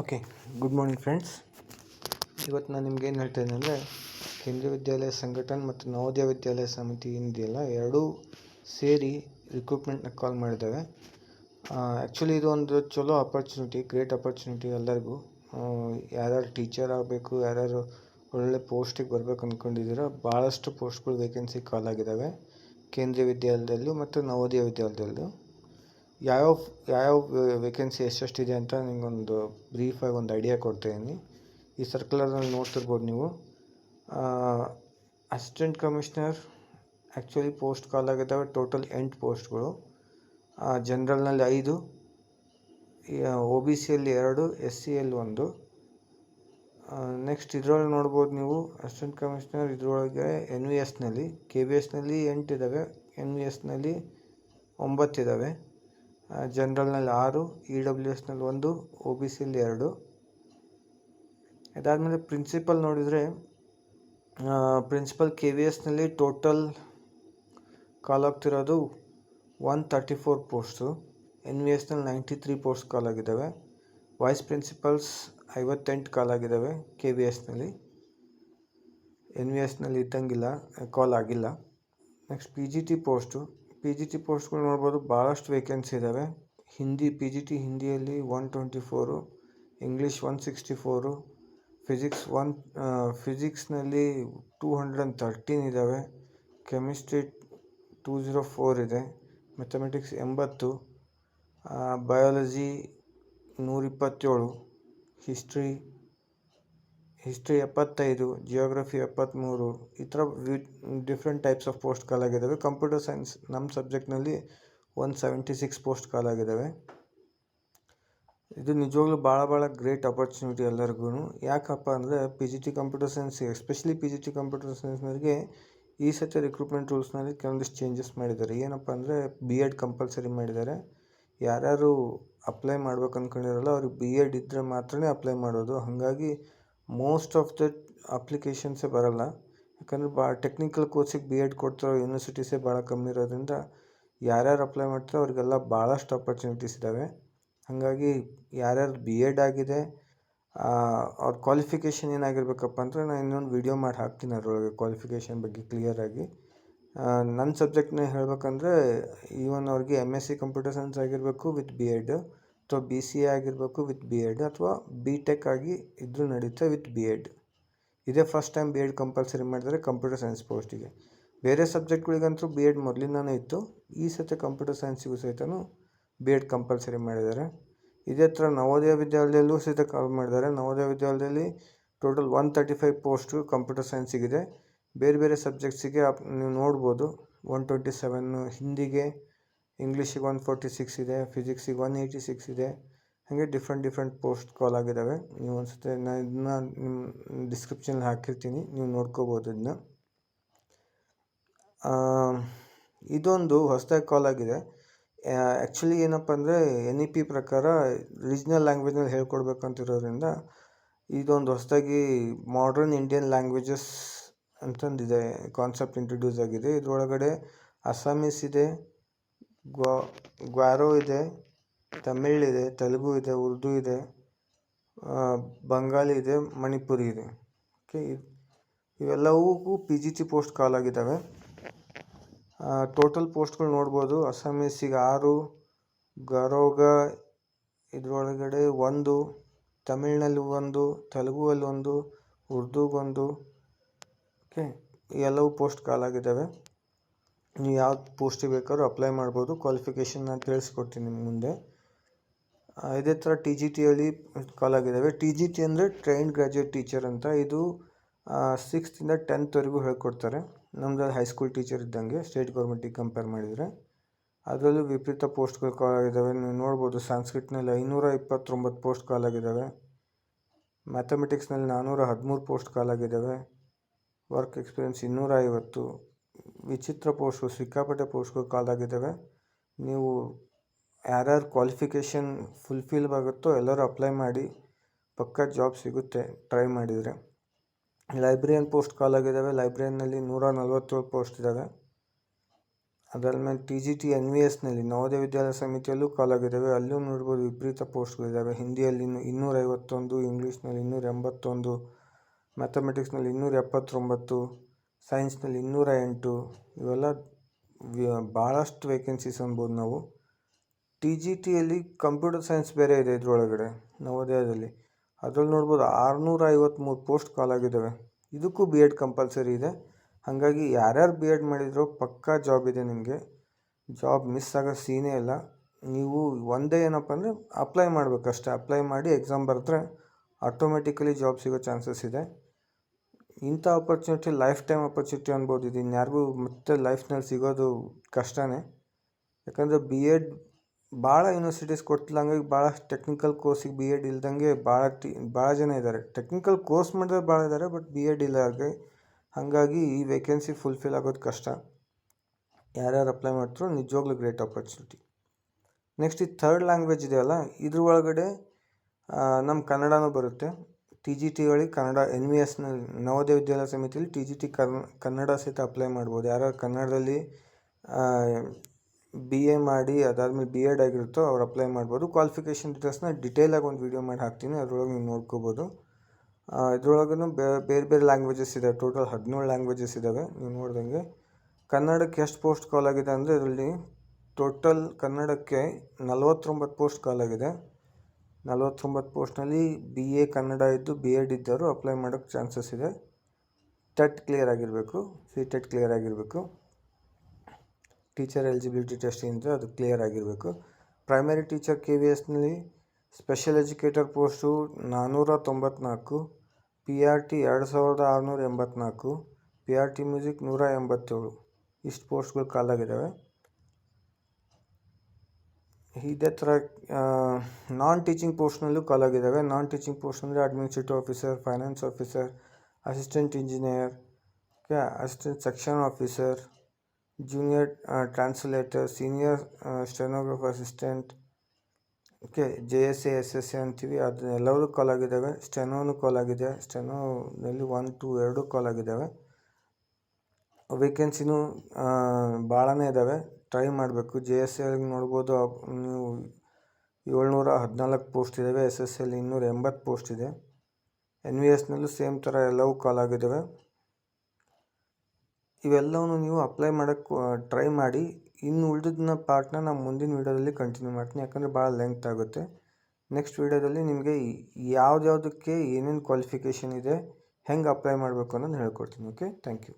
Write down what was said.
Okay good morning friends ಇವತ್ತು ನಾನು ನಿಮ್ಗೆ ಏನು ಹೇಳ್ತಾ ಇದ್ದೀನಿ ಅಂದರೆ, ಕೇಂದ್ರೀಯ ವಿದ್ಯಾಲಯ ಸಂಘಟನೆ ಮತ್ತು ನವೋದಯ ವಿದ್ಯಾಲಯ ಸಮಿತಿ ಏನಿದೆಯಲ್ಲ ಎರಡೂ ಸೇರಿ ರಿಕ್ರೂಟ್ಮೆಂಟ್ನ ಕಾಲ್ ಮಾಡಿದ್ದಾವೆ. ಆ್ಯಕ್ಚುಲಿ ಇದು ಒಂದು ಚಲೋ ಅಪರ್ಚುನಿಟಿ ಗ್ರೇಟ್ ಅಪರ್ಚುನಿಟಿ ಎಲ್ಲರಿಗೂ. ಯಾರ್ಯಾರು ಟೀಚರ್ ಆಗಬೇಕು, ಯಾರ್ಯಾರು ಒಳ್ಳೆ ಪೋಸ್ಟಿಗೆ ಬರಬೇಕು ಅಂದ್ಕೊಂಡಿದ್ದೀರೋ ಭಾಳಷ್ಟು ಪೋಸ್ಟ್ಗಳು ವೇಕೆನ್ಸಿ ಕಾಲ್ ಆಗಿದ್ದಾವೆ, ಕೇಂದ್ರೀಯ ವಿದ್ಯಾಲಯದಲ್ಲೂ ಮತ್ತು ನವೋದಯ ವಿದ್ಯಾಲಯದಲ್ಲೂ. ಯಾವ್ಯಾವ ಯಾವ್ಯಾವ ವೇಕೆನ್ಸಿ ಎಷ್ಟೆಷ್ಟಿದೆ ಅಂತ ನಿಮಗೊಂದು ಬ್ರೀಫಾಗಿ ಒಂದು ಐಡಿಯಾ ಕೊಡ್ತಾಯಿದ್ದೀನಿ ಈ ಸರ್ಕ್ಯುಲರ್ನಲ್ಲಿ ನೋಡ್ತಿರ್ಬೋದು ನೀವು. Assistant commissioner actually post call ಆಗಿದ್ದಾವೆ ಟೋಟಲ್ ಎಂಟು ಪೋಸ್ಟ್ಗಳು ಜನ್ರಲ್ನಲ್ಲಿ ಐದು ಒ ಬಿ ಸಿಯಲ್ಲಿ ಎರಡು ಎಸ್ ಸಿಯಲ್ಲಿ ಒಂದು. ನೆಕ್ಸ್ಟ್ ಇದರೊಳಗೆ ನೋಡ್ಬೋದು ನೀವು ಅಸಿಸ್ಟೆಂಟ್ ಕಮಿಷ್ನರ್ ಇದರೊಳಗೆ ಎನ್ ವಿ ಎಸ್ನಲ್ಲಿ ಕೆ ಬಿ ಎಸ್ನಲ್ಲಿ ಎಂಟಿದ್ದಾವೆ ಎನ್ ವಿ ಎಸ್ನಲ್ಲಿ ಒಂಬತ್ತಿದ್ದಾವೆ ಜನ್ರಲ್ನಲ್ಲಿ ಆರು ಇ ಡಬ್ಲ್ಯೂ ಎಸ್ನಲ್ಲಿ ಒಂದು ಒ ಬಿ ಸಿಯಲ್ಲಿ ಎರಡು. ಅದಾದಮೇಲೆ ಪ್ರಿನ್ಸಿಪಲ್ ನೋಡಿದರೆ ಪ್ರಿನ್ಸಿಪಲ್ ಕೆ ವಿ ಎಸ್ನಲ್ಲಿ ಟೋಟಲ್ ಕಾಲ್ ಆಗ್ತಿರೋದು one thirty four post N V ಎಸ್ನಲ್ಲಿ ninety three post call ಆಗಿದ್ದಾವೆ. ವೈಸ್ ಪ್ರಿನ್ಸಿಪಲ್ಸ್ ಐವತ್ತೆಂಟು ಕಾಲ್ ಆಗಿದ್ದಾವೆ ಕೆ ವಿ ಎಸ್ನಲ್ಲಿ ಎನ್ ವಿ ಎಸ್ನಲ್ಲಿ ಇದ್ದಂಗಿಲ್ಲ ಕಾಲ್ ಆಗಿಲ್ಲ. Next P G T post P G T ಪೋಸ್ಟ್ಗಳು ನೋಡ್ಬೋದು ಭಾಳಷ್ಟು ವೇಕೆನ್ಸಿ ಇದ್ದಾವೆ ಹಿಂದಿ ಪಿ ಜಿ ಟಿ ಹಿಂದಿಯಲ್ಲಿ one twenty four English one sixty four physics one ಫಿಸಿಕ್ಸ್ನಲ್ಲಿ two hundred and thirteen ಇದ್ದಾವೆ ಕೆಮಿಸ್ಟ್ರಿ ಟೂ ಝೀರೋ ಫೋರ್ ಇದೆ. ಮೆಥಮೆಟಿಕ್ಸ್ ಎಂಬತ್ತು biology ನೂರಿಪ್ಪತ್ತೇಳು history history ಎಪ್ಪತ್ತೈದು ಜಿಯೋಗ್ರಫಿ ಎಪ್ಪತ್ತ್ಮೂರು ಈ ಥರ we different types of post call ಆಗಿದ್ದಾವೆ ಕಂಪ್ಯೂಟರ್ ಸೈನ್ಸ್ ನಮ್ಮ ಸಬ್ಜೆಕ್ಟ್ನಲ್ಲಿ one seventy six post call ಆಗಿದ್ದಾವೆ ಇದು ನಿಜವಾಗ್ಲೂ ಭಾಳ ಭಾಳ ಗ್ರೇಟ್ ಅಪರ್ಚುನಿಟಿ ಎಲ್ಲರಿಗೂ ಯಾಕಪ್ಪ ಅಂದರೆ P G T computer science especially P G T computer ಸೈನ್ಸ್ನವ್ರಿಗೆ ಈ ಸತಿ ರಿಕ್ರೂಟ್ಮೆಂಟ್ ರೂಲ್ಸ್ನಲ್ಲಿ ಕೆಲವೊಂದಿಷ್ಟು ಚೇಂಜಸ್ ಮಾಡಿದ್ದಾರೆ. ಏನಪ್ಪ ಅಂದರೆ ಬಿ ಎಡ್ ಕಂಪಲ್ಸರಿ ಮಾಡಿದ್ದಾರೆ. ಯಾರ್ಯಾರು ಅಪ್ಲೈ ಮಾಡ್ಬೇಕು ಅಂದ್ಕೊಂಡಿರಲ್ಲ ಅವ್ರಿಗೆ ಬಿ ಎಡ್ ಇದ್ದರೆ ಮಾತ್ರ ಅಪ್ಲೈ ಮಾಡೋದು. ಹಾಗಾಗಿ ಮೋಸ್ಟ್ ಆಫ್ ದ ಅಪ್ಲಿಕೇಶನ್ಸೇ ಬರೋಲ್ಲ. ಯಾಕಂದರೆ ಬಾ ಟೆಕ್ನಿಕಲ್ ಕೋರ್ಸಿಗೆ ಬಿ ಎಡ್ ಕೊಡ್ತಿರೋ ಯೂನಿವರ್ಸಿಟೀಸೇ ಭಾಳ ಕಮ್ಮಿ ಇರೋದ್ರಿಂದ ಯಾರ್ಯಾರು ಅಪ್ಲೈ ಮಾಡ್ತಾರೋ ಅವರಿಗೆಲ್ಲ ಭಾಳಷ್ಟು ಅಪರ್ಚುನಿಟೀಸ್ ಇದ್ದಾವೆ ಹಾಗಾಗಿ ಯಾರ್ಯಾರು ಬಿ ಎಡ್ ಆಗಿದೆ ಅವ್ರ ಕ್ವಾಲಿಫಿಕೇಷನ್ ಏನಾಗಿರ್ಬೇಕಪ್ಪ ಅಂದರೆ ನಾನು ಇನ್ನೊಂದು ವೀಡಿಯೋ ಮಾಡಿ ಹಾಕ್ತೀನಿ ಅದರೊಳಗೆ ಕ್ವಾಲಿಫಿಕೇಷನ್ ಬಗ್ಗೆ ಕ್ಲಿಯರಾಗಿ ನನ್ನ ಸಬ್ಜೆಕ್ಟ್ನ ಹೇಳಬೇಕಂದ್ರೆ ಈವನ್ ಅವ್ರಿಗೆ M S C computer science ಆಗಿರಬೇಕು ವಿತ್ ಬಿ ಎಡ್ ಅಥವಾ ಬಿ ಸಿ ಎ ಆಗಿರಬೇಕು ವಿತ್ ಬಿ ಎಡ್ ಅಥವಾ ಬಿ ಟೆಕ್ ಆಗಿ ಇದ್ರೂ ನಡೆಯುತ್ತೆ ವಿತ್ ಬಿ ಎಡ್ ಇದೇ first time B Ed compulsory ಮಾಡಿದರೆ ಕಂಪ್ಯೂಟರ್ ಸೈನ್ಸ್ ಪೋಸ್ಟಿಗೆ ಬೇರೆ ಸಬ್ಜೆಕ್ಟ್ಗಳಿಗಂತೂ ಬಿ ಎಡ್ ಮೊದಲಿಂದನೇ ಇತ್ತು. ಈ ಸತಿ ಕಂಪ್ಯೂಟರ್ ಸೈನ್ಸಿಗೂ ಸಹಿತನೂ ಬಿ ಎಡ್ ಕಂಪಲ್ಸರಿ ಮಾಡಿದ್ದಾರೆ. ಇದೇ ಥರ ನವೋದಯ ವಿದ್ಯಾಲಯದಲ್ಲೂ ಸಹಿತ ಕಾಲ್ ಮಾಡಿದ್ದಾರೆ. ನವೋದಯ ವಿದ್ಯಾಲಯದಲ್ಲಿ total one thirty five post computer ಸೈನ್ಸಿಗಿದೆ ಬೇರೆ ಬೇರೆ ಸಬ್ಜೆಕ್ಟ್ಸಿಗೆ ನೀವು ನೋಡ್ಬೋದು. ಒನ್ ಟ್ವೆಂಟಿ ಸೆವೆನ್ನು ಹಿಂದಿಗೆ ಇಂಗ್ಲೀಷಿಗೆ ಒನ್ ಫೋರ್ಟಿ ಸಿಕ್ಸ್ ಇದೆ ಫಿಸಿಕ್ಸಿಗೆ ಒನ್ ಏಯ್ಟಿ ಸಿಕ್ಸ್ ಇದೆ. ಹಾಗೆ ಡಿಫ್ರೆಂಟ್ ಡಿಫ್ರೆಂಟ್ ಪೋಸ್ಟ್ ಕಾಲ್ ಆಗಿದ್ದಾವೆ ನೀವು ಒಂದು ಸತಿ ನಾನು ಇದನ್ನ ನಿಮ್ಮ ಡಿಸ್ಕ್ರಿಪ್ಷನಲ್ಲಿ ಹಾಕಿರ್ತೀನಿ. ನೀವು ನೋಡ್ಕೋಬೋದು ಇದನ್ನ ಇದೊಂದು ಹೊಸದಾಗಿ ಕಾಲ್ ಆಗಿದೆ. ಆ್ಯಕ್ಚುಲಿ ಏನಪ್ಪ ಅಂದರೆ ಎನ್ ಇ ಪಿ ಪ್ರಕಾರ ರೀಜ್ನಲ್ ಲ್ಯಾಂಗ್ವೇಜ್ನಲ್ಲಿ ಹೇಳ್ಕೊಡ್ಬೇಕಂತಿರೋದ್ರಿಂದ ಇದೊಂದು ಹೊಸದಾಗಿ ಮಾಡ್ರನ್ ಇಂಡಿಯನ್ ಲ್ಯಾಂಗ್ವೇಜಸ್ ಅಂತಂದಿದೆ ಕಾನ್ಸೆಪ್ಟ್ ಇಂಟ್ರೊಡ್ಯೂಸ್ ಆಗಿದೆ. ಇದರೊಳಗಡೆ ಅಸ್ಸಾಮೀಸ್ ಇದೆ ಗ್ವಾ, ಗ್ವಾರೋ ಇದೆ, ತಮಿಳ್ ಇದೆ, ತೆಲುಗು ಇದೆ, ಉರ್ದು ಇದೆ ಬಂಗಾಲಿ ಇದೆ, ಮಣಿಪುರಿ ಇದೆ. ಓಕೆ ಇವೆಲ್ಲವೂ P G T post call ಆಗಿದ್ದಾವೆ. ಟೋಟಲ್ ಪೋಸ್ಟ್ಗಳು ನೋಡ್ಬೋದು. ಅಸ್ಸಾಮೀಸಿಗೆ ಆರು, ಗರೋಗ ಇದರೊಳಗಡೆ ಒಂದು, ತಮಿಳ್ನಲ್ಲಿ ಒಂದು, ತೆಲುಗುವಲ್ಲಿ ಒಂದು, ಉರ್ದುಗೊಂದು. ಓಕೆ ಎಲ್ಲವೂ ಪೋಸ್ಟ್ ಕಾಲ್ ಆಗಿದ್ದಾವೆ. ನೀವು ಯಾವ ಪೋಸ್ಟಿಗೆ ಬೇಕಾದ್ರೂ ಅಪ್ಲೈ ಮಾಡ್ಬೋದು. ಕ್ವಾಲಿಫಿಕೇಷನ್ ನಾನು ತಿಳಿಸ್ಕೊಡ್ತೀನಿ ನಿಮ್ಮ ಮುಂದೆ. ಇದೇ ಥರ ಟಿ ಜಿ ಟಿಯಲ್ಲಿ ಕಾಲ್ ಆಗಿದ್ದಾವೆ ಟಿ ಜಿ ಟಿ ಅಂದರೆ ಟ್ರೈನ್ಡ್ ಗ್ರ್ಯಾಜುಯೇಟ್ ಟೀಚರ್ ಅಂತ. ಇದು ಸಿಕ್ಸ್ತಿಂದ ಟೆಂತ್ವರೆಗೂ ಹೇಳ್ಕೊಡ್ತಾರೆ. ನಮ್ಮದು ಹೈಸ್ಕೂಲ್ ಟೀಚರ್ ಇದ್ದಂಗೆ ಸ್ಟೇಟ್ ಗೌರ್ಮೆಂಟಿಗೆ ಕಂಪೇರ್ ಮಾಡಿದರೆ. ಅದರಲ್ಲೂ ವಿಪರೀತ ಪೋಸ್ಟ್ಗಳು ಕಾಲ್ ಆಗಿದ್ದಾವೆ ನೀವು ನೋಡ್ಬೋದು ಸಾಂಸ್ಕ್ರಿಟ್ನಲ್ಲಿ ಐನೂರ ಇಪ್ಪತ್ತೊಂಬತ್ತು ಪೋಸ್ಟ್ ಕಾಲ್ ಆಗಿದ್ದಾವೆ ಮ್ಯಾಥಮೆಟಿಕ್ಸ್ನಲ್ಲಿ ನಾನ್ನೂರ ಹದಿಮೂರು ಪೋಸ್ಟ್ ಕಾಲ್ ಆಗಿದ್ದಾವೆ ವರ್ಕ್ ಎಕ್ಸ್ಪೀರಿಯನ್ಸ್ ಇನ್ನೂರ ಐವತ್ತು ವಿಚಿತ್ರ ಪೋಸ್ಟು ಸಿಕ್ಕಾಪಟ್ಟೆ ಪೋಸ್ಟ್ಗಳು ಕಾಲ್ ಆಗಿದ್ದಾವೆ ನೀವು ಯಾರ್ಯಾರು ಕ್ವಾಲಿಫಿಕೇಷನ್ ಫುಲ್ಫಿಲ್ ಆಗುತ್ತೋ ಎಲ್ಲರೂ ಅಪ್ಲೈ ಮಾಡಿ, ಪಕ್ಕ ಜಾಬ್ ಸಿಗುತ್ತೆ ಟ್ರೈ ಮಾಡಿದರೆ. ಲೈಬ್ರರಿಯನ್ ಪೋಸ್ಟ್ ಕಾಲ್ ಆಗಿದ್ದಾವೆ ಲೈಬ್ರರಿಯನ್ನಲ್ಲಿ ನೂರ ನಲ್ವತ್ತೇಳು ಪೋಸ್ಟ್ ಇದ್ದಾವೆ. ಮೇಲೆ T G T N V ಎಸ್ನಲ್ಲಿ Navodaya Vidyalaya ಸಮಿತಿಯಲ್ಲೂ ಕಾಲಾಗಿದ್ದಾವೆ ಅಲ್ಲೂ ನೋಡ್ಬೋದು ವಿಪರೀತ ಪೋಸ್ಟ್ಗಳಿದ್ದಾವೆ ಹಿಂದಿಯಲ್ಲಿ ಇನ್ನು ಇನ್ನೂರೈವತ್ತೊಂದು ಇಂಗ್ಲೀಷ್ನಲ್ಲಿ ಇನ್ನೂರ ಎಂಬತ್ತೊಂದು ಮ್ಯಾಥಮೆಟಿಕ್ಸ್ನಲ್ಲಿ ಇನ್ನೂರ ಎಪ್ಪತ್ತೊಂಬತ್ತು ಸೈನ್ಸ್ನಲ್ಲಿ ಇನ್ನೂರ ಎಂಟು, ಇವೆಲ್ಲ ಭಾಳಷ್ಟು ವೇಕೆನ್ಸೀಸ್ ಅನ್ಬೋದು ನಾವು. ಟಿ ಜಿ ಟಿಯಲ್ಲಿ ಕಂಪ್ಯೂಟರ್ ಸೈನ್ಸ್ ಬೇರೆ ಇದೆ ಇದರೊಳಗಡೆ, ನವೋದಯದಲ್ಲಿ. ಅದ್ರಲ್ಲಿ ನೋಡ್ಬೋದು ಆರುನೂರ ಐವತ್ತ್ಮೂರು ಪೋಸ್ಟ್ ಕಾಲ್ ಆಗಿದ್ದಾವೆ. ಇದಕ್ಕೂ ಬಿ ಎಡ್ ಕಂಪಲ್ಸರಿ ಇದೆ. ಹಾಗಾಗಿ ಯಾರ್ಯಾರು ಬಿ ಎಡ್ ಮಾಡಿದ್ರು ಪಕ್ಕಾ ಜಾಬ್ ಇದೆ ನಿಮಗೆ. ಜಾಬ್ ಮಿಸ್ ಆಗೋ ಸೀನೇ ಇಲ್ಲ. ನೀವು ಒಂದೇ ಏನಪ್ಪ ಅಂದರೆ ಅಪ್ಲೈ ಮಾಡಬೇಕಷ್ಟೇ. ಅಪ್ಲೈ ಮಾಡಿ ಎಕ್ಸಾಮ್ ಬರೆದ್ರೆ ಆಟೋಮೆಟಿಕಲಿ ಜಾಬ್ ಸಿಗೋ ಚಾನ್ಸಸ್ ಇದೆ. ಇಂಥ ಅಪರ್ಚುನಿಟಿ ಲೈಫ್ ಟೈಮ್ ಅಪರ್ಚುನಿಟಿ ಅನ್ಬೋದು. ಇದು ಇನ್ಯಾರಿಗೂ ಮತ್ತೆ ಲೈಫ್ನಲ್ಲಿ ಸಿಗೋದು ಕಷ್ಟನೇ. ಯಾಕಂದರೆ ಬಿ ಎಡ್ ಭಾಳ ಯೂನಿವರ್ಸಿಟೀಸ್ ಕೊಡ್ತಿಲ್ಲ, ಹಂಗಾಗಿ ಭಾಳ ಟೆಕ್ನಿಕಲ್ ಕೋರ್ಸಿಗೆ ಬಿ ಎಡ್ ಇಲ್ದಂಗೆ ಭಾಳ ಟಿ ಭಾಳ ಜನ ಇದ್ದಾರೆ ಟೆಕ್ನಿಕಲ್ ಕೋರ್ಸ್ ಮಾಡಿದ್ರೆ ಭಾಳ ಇದ್ದಾರೆ ಬಟ್ ಬಿ ಎಡ್ ಇಲ್ಲ ಅವ್ರಿಗೆ. ಹಾಗಾಗಿ ಈ ವೇಕೆನ್ಸಿ ಫುಲ್ಫಿಲ್ ಆಗೋದು ಕಷ್ಟ. ಯಾರ್ಯಾರು ಅಪ್ಲೈ ಮಾಡ್ತಾರೋ ನಿಜವಾಗ್ಲೂ ಗ್ರೇಟ್ ಅಪರ್ಚುನಿಟಿ ನೆಕ್ಸ್ಟ್ ಈ ಥರ್ಡ್ ಲ್ಯಾಂಗ್ವೇಜ್ ಇದೆಯಲ್ಲ, ಇದ್ರ ಒಳಗಡೆ ನಮ್ಮ ಕನ್ನಡನೂ ಬರುತ್ತೆ. ಟಿ ಜಿ ಟಿ ಒಳಗೆ ಕನ್ನಡ, ಎನ್ ವಿ ಎಸ್ನಲ್ಲಿ ನವೋದಯ ವಿದ್ಯಾಲಯ ಸಮಿತಿಯಲ್ಲಿ ಟಿ ಜಿ ಟಿ ಕನ್ನಡ ಸಹಿತ ಅಪ್ಲೈ ಮಾಡ್ಬೋದು. ಯಾರ್ಯಾರು ಕನ್ನಡದಲ್ಲಿ ಬಿ ಎ ಮಾಡಿ, ಅದಾದಮೇಲೆ ಬಿ ಎಡ್ ಆಗಿರುತ್ತೋ ಅವ್ರು ಅಪ್ಲೈ ಮಾಡ್ಬೋದು. ಕ್ವಾಲಿಫಿಕೇಷನ್ ಡೀಟೇಲ್ಸ್ನ ಡಿಟೇಲಾಗಿ ಒಂದು ವೀಡಿಯೋ ಮಾಡಿ ಹಾಕ್ತೀನಿ. ಅದರೊಳಗೆ ನೀವು ನೋಡ್ಕೋಬೋದು. ಇದ್ರೊಳಗೂ ಬೇರೆ ಬೇರೆ ಲ್ಯಾಂಗ್ವೇಜಸ್ ಇದೆ. ಟೋಟಲ್ ಹದಿನೇಳು ಲ್ಯಾಂಗ್ವೇಜಸ್ ಇದ್ದಾವೆ ನೀವು ನೋಡ್ದಂಗೆ. ಕನ್ನಡಕ್ಕೆ ಎಷ್ಟು ಪೋಸ್ಟ್ ಕಾಲ್ ಆಗಿದೆ ಅಂದರೆ ಇದರಲ್ಲಿ ಟೋಟಲ್ ಕನ್ನಡಕ್ಕೆ ನಲವತ್ತೊಂಬತ್ತು ಪೋಸ್ಟ್ ಕಾಲ್ ಆಗಿದೆ. ನಲವತ್ತೊಂಬತ್ತು ಪೋಸ್ಟ್ನಲ್ಲಿ ಬಿ ಎ ಕನ್ನಡ ಇದ್ದು ಬಿ ಎಡ್ ಇದ್ದವರು ಅಪ್ಲೈ ಮಾಡೋಕ್ಕೆ ಚಾನ್ಸಸ್ ಇದೆ. ಟೆಟ್ ಕ್ಲಿಯರ್ ಆಗಿರಬೇಕು, ಸಿ ಟೆಟ್ ಕ್ಲಿಯರ್ ಆಗಿರಬೇಕು. ಟೀಚರ್ ಎಲಿಜಿಬಿಲಿಟಿ ಟೆಸ್ಟ್ ಏನಿದೆ ಅದು ಕ್ಲಿಯರ್ ಆಗಿರಬೇಕು. ಪ್ರೈಮರಿ ಟೀಚರ್ ಕೆ ವಿ ಎಸ್ನಲ್ಲಿ ಸ್ಪೆಷಲ್ ಎಜುಕೇಟರ್ ಪೋಸ್ಟು ನಾನ್ನೂರ ತೊಂಬತ್ನಾಲ್ಕು ಪಿ ಆರ್ ಟಿ ಎರಡು ಸಾವಿರದ ಆರುನೂರ ಎಂಬತ್ನಾಲ್ಕು, ಪಿ ಆರ್ ಟಿ ಮ್ಯೂಸಿಕ್ ನೂರ ಎಂಬತ್ತೇಳು. ಇಷ್ಟು ಪೋಸ್ಟ್ಗಳು ಕಾಲಾಗಿದ್ದಾವೆ ಇದೇ ಥರ ನಾನ್ ಟೀಚಿಂಗ್ ಪೋಸ್ಟ್ನಲ್ಲೂ ಕಾಲಾಗಿದ್ದಾವೆ ನಾನ್ ಟೀಚಿಂಗ್ ಪೋಸ್ಟ್ ಅಂದರೆ administrative officer finance officer assistant engineer okay assistant section officer junior translator senior stenographer assistant okay J S A S S A ಅಂತೀವಿ. ಅದು ಕಾಲ್ ಆಗಿದ್ದಾವೆ ಸ್ಟೆನೋನು ಕಾಲ್ ಆಗಿದೆ ಸ್ಟೆನೋನಲ್ಲಿ ಒನ್ ಟು ಎರಡು ಕಾಲ್ ಆಗಿದ್ದಾವೆ ವೇಕೆನ್ಸಿನೂ ಭಾಳನೇ ಇದ್ದಾವೆ ಟ್ರೈ ಮಾಡಬೇಕು. ಜೆ ಎಸ್ ಎಲ್ ನೋಡ್ಬೋದು. ನೀವು ಏಳ್ನೂರ ಹದಿನಾಲ್ಕು ಪೋಸ್ಟ್ ಇದ್ದಾವೆ ಎಸ್ ಎಸ್ ಎಲ್ ಇನ್ನೂರ ಎಂಬತ್ತು ಪೋಸ್ಟ್ ಇದೆ. ಎನ್ ವಿ ಎಸ್ನಲ್ಲೂ ಸೇಮ್ ಥರ ಎಲ್ಲವೂ ಕಾಲ್ ಆಗಿದ್ದಾವೆ ಇವೆಲ್ಲವನ್ನು ನೀವು ಅಪ್ಲೈ ಮಾಡೋಕ್ಕೆ ಟ್ರೈ ಮಾಡಿ. ಇನ್ನು ಉಳಿದಿದ್ದನ್ನ ಪಾರ್ಟ್ನ ನಾನು ಮುಂದಿನ ವೀಡಿಯೋದಲ್ಲಿ ಕಂಟಿನ್ಯೂ ಮಾಡ್ತೀನಿ. ಯಾಕಂದರೆ ಭಾಳ ಲೆಂತ್ ಆಗುತ್ತೆ. ನೆಕ್ಸ್ಟ್ ವೀಡಿಯೋದಲ್ಲಿ ನಿಮಗೆ ಯಾವ್ದ್ಯಾವುದಕ್ಕೆ ಏನೇನು ಕ್ವಾಲಿಫಿಕೇಷನ್ ಇದೆ, ಹೆಂಗೆ ಅಪ್ಲೈ ಮಾಡಬೇಕು ಅನ್ನೋದು ಹೇಳ್ಕೊಡ್ತೀನಿ. Okay thank you